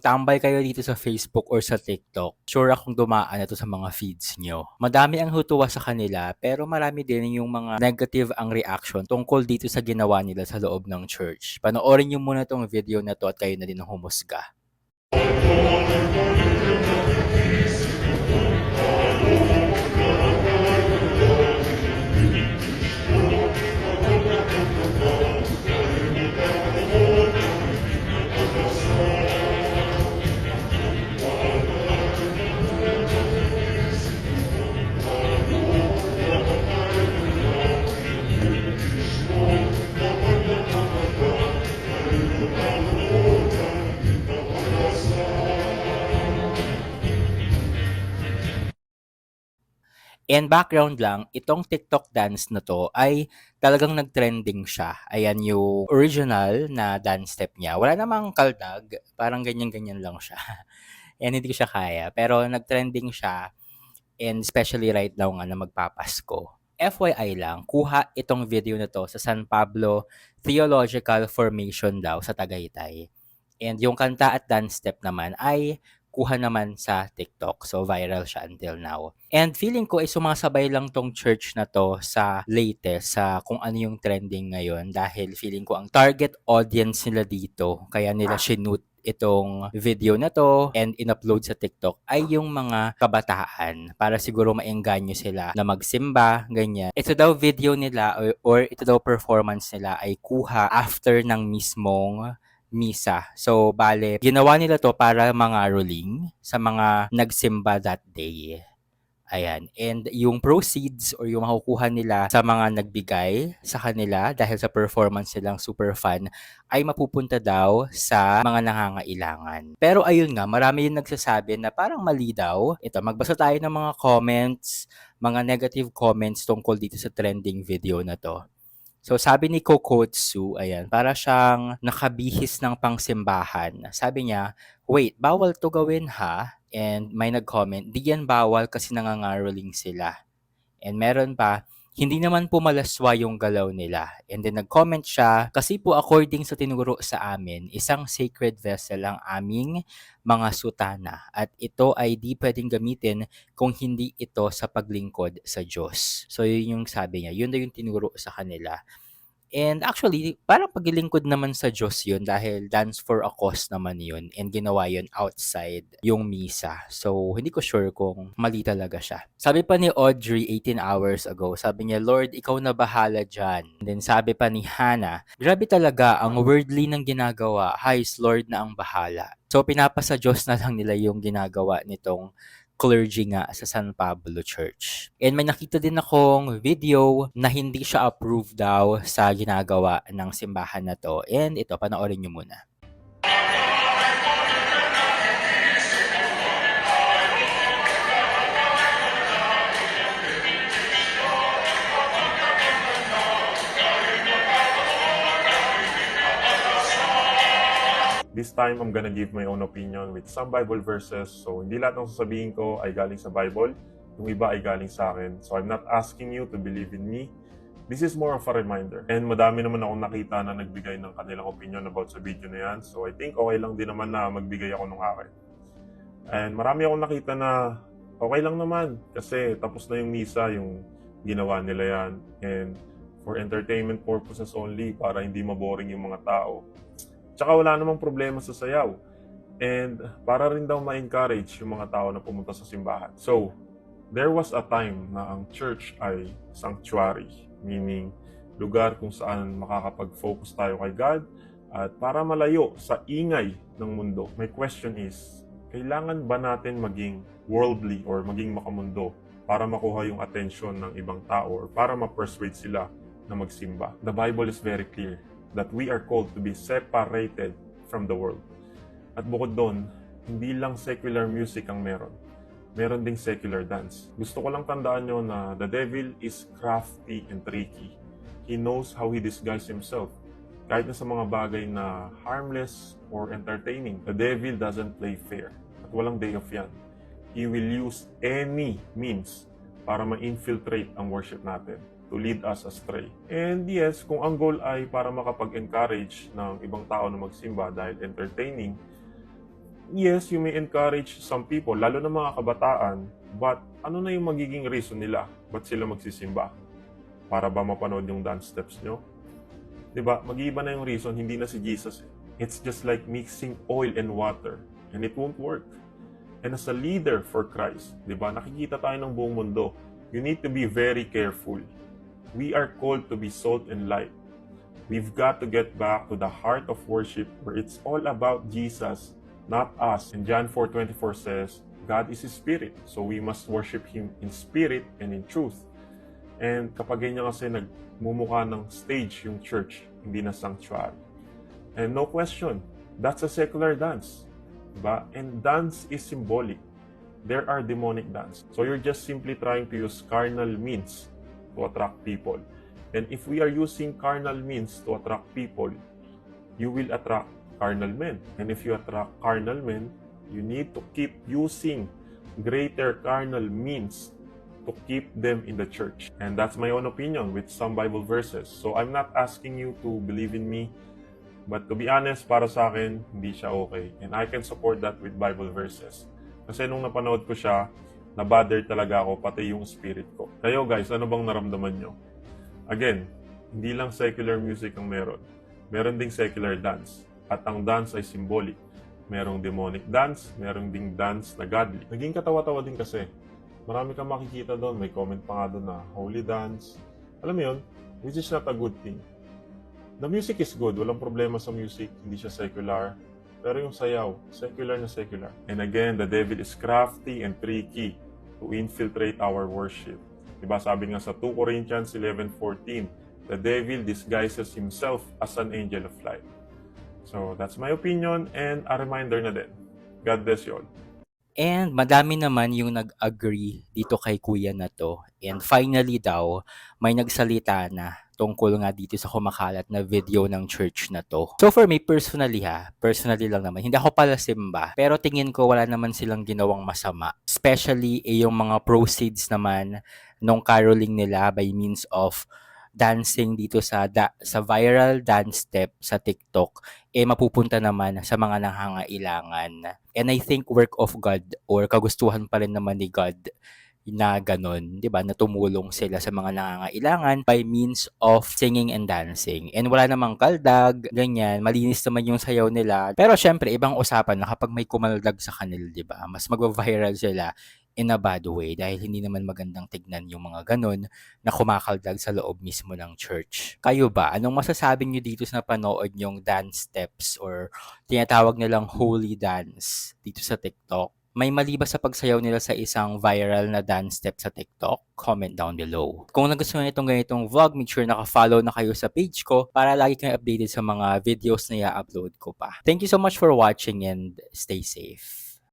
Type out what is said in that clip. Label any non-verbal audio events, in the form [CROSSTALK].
tambay kayo dito sa Facebook or sa TikTok, sure akong dumaan na to sa mga feeds nyo. Madami ang hutuwa sa kanila, pero marami din yung mga negative ang reaction tungkol dito sa ginawa nila sa loob ng church. Panoorin nyo muna tong video na to at kayo na din ang humusga. And background lang, itong TikTok dance na to ay talagang nag-trending siya. Ayan yung original na dance step niya. Wala namang kaldag, parang ganyan-ganyan lang siya. [LAUGHS] And hindi ko siya kaya. Pero nag-trending siya and especially right now nga na magpapasko. FYI lang, kuha itong video na to sa San Pablo Theological Formation daw sa Tagaytay. And yung kanta at dance step naman ay kuha naman sa TikTok. So, viral siya until now. And feeling ko ay sumasabay lang tong church na to sa latest, sa kung ano yung trending ngayon. Dahil feeling ko ang target audience nila dito, kaya nila shinut itong video na to and in-upload sa TikTok ay yung mga kabataan para siguro maengganyo sila na magsimba, ganyan. Ito daw video nila or, or ito daw performance nila ay kuha after ng mismong misa. So, bale, ginawa nila to para mga ruling sa mga nagsimba that day. Ayan. And yung proceeds or yung makukuha nila sa mga nagbigay sa kanila dahil sa performance nilang super fun ay mapupunta daw sa mga nangangailangan. Pero ayun nga, marami yung nagsasabi na parang mali daw. Ito, magbasa tayo ng mga comments, mga negative comments tungkol dito sa trending video na to. So sabi ni Kokotsu, ayan, para siyang nakabihis ng pangsimbahan. Sabi niya, wait, bawal to gawin ha? And may nag-comment, di yan bawal kasi nangangaroling sila. And meron pa, hindi naman po malaswa yung galaw nila. And then nag-comment siya, kasi po according sa tinuro sa amin, isang sacred vessel ang aming mga sutana. At ito ay di pwedeng gamitin kung hindi ito sa paglingkod sa Diyos. So yun yung sabi niya, yun na yung tinuro sa kanila. And actually, parang paglilingkod naman sa Diyos yun dahil dance for a cause naman yun and ginawa yun outside yung misa. So, hindi ko sure kung mali talaga siya. Sabi pa ni Audrey 18 hours ago, sabi niya, Lord, ikaw na bahala dyan. And then sabi pa ni Hannah, grabe talaga ang worldly ng ginagawa, Hayes Lord na ang bahala. So, pinapasa Diyos na lang nila yung ginagawa nitong clergy nga sa San Pablo Church. And may nakita din akong video na hindi siya approved daw sa ginagawa ng simbahan na to. And ito, panoorin nyo muna. This time, I'm gonna give my own opinion with some Bible verses. So, hindi lahat ng sasabihin ko ay galing sa Bible. Yung iba ay galing sa akin. So, I'm not asking you to believe in me. This is more of a reminder. And madami naman akong nakita na nagbigay ng kanilang opinion about sa video na yan. So, I think okay lang din naman na magbigay ako ng akin. And marami akong nakita na okay lang naman. Kasi tapos na yung misa, yung ginawa nila yan. And for entertainment purposes only, para hindi maboring yung mga tao. Tsaka wala namang problema sa sayaw. And para rin daw ma-encourage yung mga tao na pumunta sa simbahan. So, there was a time na ang church ay sanctuary, meaning lugar kung saan makakapag-focus tayo kay God at para malayo sa ingay ng mundo. My question is, kailangan ba natin maging worldly or maging makamundo para makuha yung attention ng ibang tao or para ma-persuade sila na magsimba? The Bible is very clear that we are called to be separated from the world. At bukod doon, hindi lang secular music ang meron. Meron ding secular dance. Gusto ko lang tandaan nyo na the devil is crafty and tricky. He knows how he disguises himself. Kahit na sa mga bagay na harmless or entertaining, the devil doesn't play fair. At walang day off yan. He will use any means para ma-infiltrate ang worship natin to lead us astray. And yes, kung ang goal ay para makapag-encourage ng ibang tao na magsimba dahil entertaining, yes, you may encourage some people, lalo na mga kabataan, but ano na yung magiging reason nila? Ba't sila magsisimba? Para ba mapanood yung dance steps nyo? ba? Mag-iiba na yung reason, hindi na si Jesus. eh. It's just like mixing oil and water, and it won't work. And as a leader for Christ, 'di ba? Nakikita tayo ng buong mundo. You need to be very careful. We are called to be salt and light. We've got to get back to the heart of worship where it's all about Jesus, not us. And John 4:24 says, God is spirit, so we must worship him in spirit and in truth. And kapag ganyan kasi nagmumukha ng stage yung church, hindi na sanctuary. And no question, that's a secular dance. Diba? And dance is symbolic. There are demonic dance. So you're just simply trying to use carnal means to attract people. And if we are using carnal means to attract people, you will attract carnal men. And if you attract carnal men, you need to keep using greater carnal means to keep them in the church. And that's my own opinion with some Bible verses. So I'm not asking you to believe in me, but to be honest, para sa akin, hindi siya okay. And I can support that with Bible verses. Kasi nung napanood ko siya, na-bother talaga ako, pati yung spirit ko. Kayo guys, ano bang naramdaman nyo? Again, hindi lang secular music ang meron. Meron ding secular dance. At ang dance ay symbolic. Merong demonic dance, merong ding dance na godly. Naging katawa-tawa din kasi. Marami kang makikita doon. May comment pa nga doon na holy dance. Alam mo yun, which is not a good thing. The music is good. Walang problema sa music. Hindi siya secular. Pero yung sayaw, secular na secular. And again, the devil is crafty and tricky to infiltrate our worship. Diba sabi nga sa 2 Corinthians 11.14, the devil disguises himself as an angel of light. So that's my opinion and a reminder na din. God bless you all. And madami naman yung nag-agree dito kay kuya na to. And finally daw, may nagsalita na tungkol nga dito sa kumakalat na video ng church na to. So for me personally ha, personally lang naman, hindi ako pala simba, pero tingin ko wala naman silang ginawang masama. Especially eh, yung mga proceeds naman nung caroling nila by means of dancing dito sa da- sa viral dance step sa TikTok eh mapupunta naman sa mga nangangailangan. And I think work of God or kagustuhan pa rin naman ni God na ganun, 'di ba? Na tumulong sila sa mga nangangailangan by means of singing and dancing. And wala namang kaldag, ganyan, malinis naman yung sayaw nila. Pero syempre, ibang usapan na kapag may kumaldag sa kanila, 'di ba? Mas magva-viral sila in a bad way dahil hindi naman magandang tignan yung mga ganun na kumakaldag sa loob mismo ng church. Kayo ba? Anong masasabi nyo dito sa napanood yung dance steps or tinatawag nilang holy dance dito sa TikTok? May mali ba sa pagsayaw nila sa isang viral na dance step sa TikTok? Comment down below. Kung nagustuhan nyo itong ganitong vlog, make sure naka-follow na kayo sa page ko para lagi kayong updated sa mga videos na i-upload ko pa. Thank you so much for watching and stay safe.